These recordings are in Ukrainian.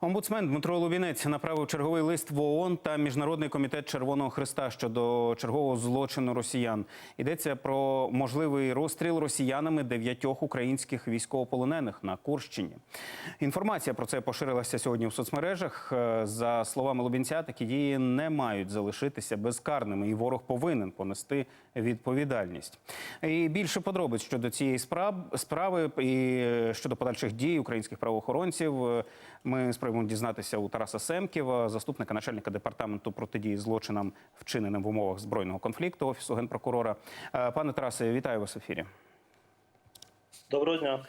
Омбудсмен Дмитро Лубінець направив черговий лист в ООН та Міжнародний комітет Червоного Христа щодо чергового злочину росіян. Йдеться про можливий розстріл росіянами дев'ятьох українських військовополонених на Курщині. Інформація про це поширилася сьогодні в соцмережах. Е, За словами Лубінця, такі дії не мають залишитися безкарними, і ворог повинен понести відповідальність. І більше подробиць щодо цієї справ- справи і щодо подальших дій українських правоохоронців. е, Ми спробуємо дізнатися у Тараса Семківа, заступника начальника департаменту протидії злочинам, вчиненим в умовах збройного конфлікту офісу генпрокурора. Е, Пане Тарасе, вітаю вас в ефірі. Доброго дня.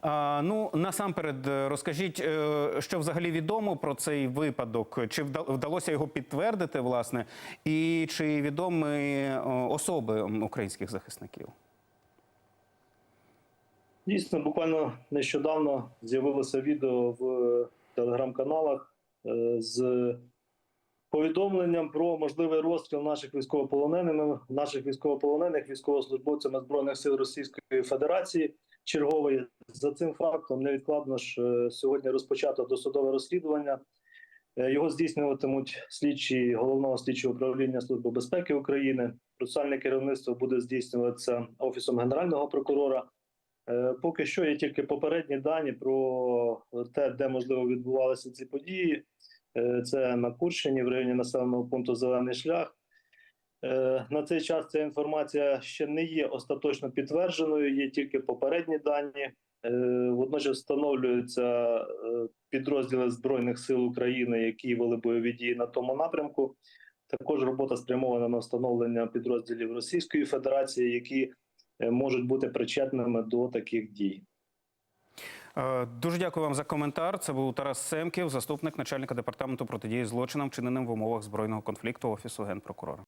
А, ну насамперед, е, розкажіть, е, що взагалі відомо про цей випадок? Чи вдалося його підтвердити, власне, і чи відомі е, особи українських захисників? Дійсно, буквально нещодавно з'явилося відео в телеграм-каналах е, з повідомленням про можливий розстріл наших військовополонених, наших військовополонених військовослужбовцями збройних сил Російської Федерації. Чергової за цим фактом невідкладно ж е, сьогодні розпочато досудове розслідування. Е, Його здійснюватимуть слідчі головного слідчого управління Служби безпеки України. Процесуальне керівництво буде здійснюватися офісом генерального прокурора. Е, Поки що є тільки попередні дані про те, де можливо відбувалися ці події. Е, Це на Курщині, в районі населеного пункту Зелений шлях. Е, На цей час ця інформація ще не є остаточно підтвердженою, є тільки попередні дані. Водночас встановлюються підрозділи Збройних сил України, які вели бойові дії на тому напрямку. Також робота спрямована на встановлення підрозділів Російської Федерації, які можуть бути причетними до таких дій. Е, Дуже дякую вам за коментар. Це був Тарас Семків, заступник начальника департаменту протидії злочинам, вчиненим в умовах збройного конфлікту офісу генпрокурора.